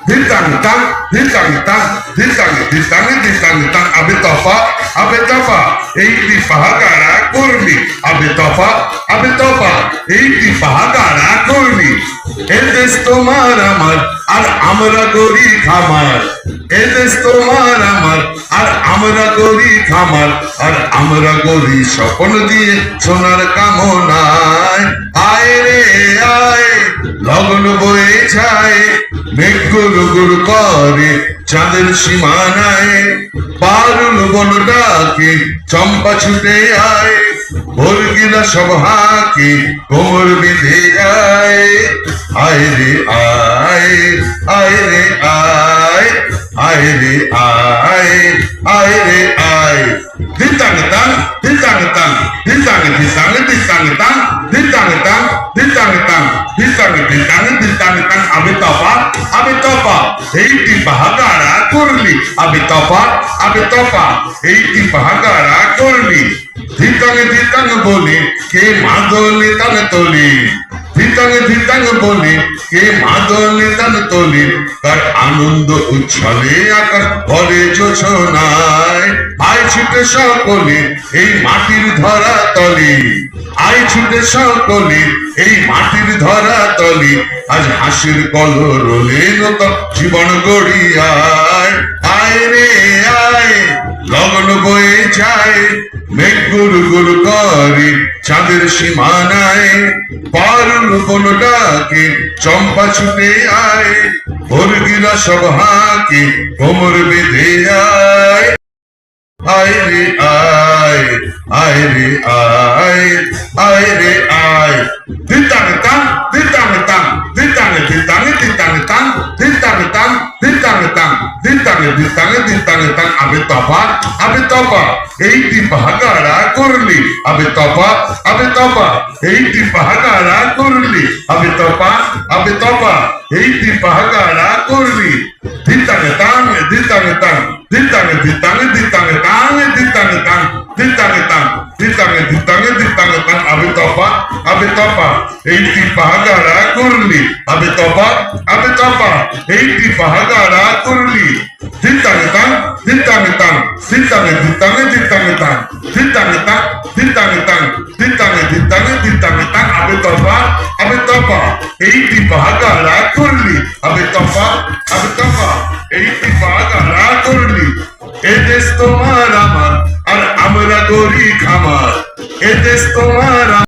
তাং ধিতাং ধিতাং ধিতাং তাং আবে তফা আবে তফা এইটি পাহাগারা কর্মী আবে তফা আবে তফা এইটি পাহাগারা কর্মী এদেশ তোমার আমার আর আমরা করি খামার এদেশ তোমার আমার আর আমরা করি খামার আর আমরা করি স্বপ্ন দিয়ে সোনার কামনায় আয় রে আয় লগন বয়ে যায় মেঘ গুরু করে চাঁদের সীমানায় পারুল বন ডাকে চম্পা ছুটে আয় বর্গিলা সব হাকে কোমর বেঁধে যায় আয় রে আয় আয় রে আয় আয় রে আয় আয় রে আয়। দিতাং তাং দিতাং তাং দিতাং দিতাং দিতাং তাং দিতাং তাং দিতাং তাং দিতাং দিতাং দিতাং তাং। তফা তফা এইটি করলি। আবে তফা আবে তফা এইটি করলি। বলে, কে মাদলে তোলে? বলে, কে মাদলে তোলে? তার আনন্দ উচ্ছলে আকাশ ভরে যোছনায় আয় ছুটে সকলে এই মাটির ধরা তলে। আয় ছুটে সকলে এই মাটির ধরা তলে আজ হাসির কলরলে নতুন জীবন গড়িয়ায়। বয়ে যায়, মেঘ গুরু গুরু করে চাঁদের সীমানায়। ডাকে, চম্পা ছুটে আয় সব হাকে, কোমর বেঁধে আয়। আয় রে আয় আয় রে আয় আয় রে আয় দিতাং দিতাং দিতাং তাং আবে তফা আবে তফা এইটি পাহাগারা করলি। আবে তফা আবে তফা এইটি পাহাগারা করলি। আবে তফা আবে তফা এইটি পাহাগারা করলি। দিতাং তাং দিতাং তাং দিতাং দিতাং দিতাং তাং দিতাং তাং দিতাং তাং দিতাং দিতাং দিতাং তাং আবে তফা আবে তফা এইটি পাহাগারা করলি আবে তফা আবে তফা এইটি পাহাগারা করলি দিতাং তাং দিতাং তাং দিতাং দিতাং দিতাং তাং দিতাং তাং দিতাং তাং দিতাং দিতাং দিতাং তাং আবে তফা আবে তফা এইটি পাহাগারা করলি আবে তফা আবে তফা এইটি পাহাগারা করলি এদেশ তোমার আমার আর আমরা করি খামার এদেশ তোমার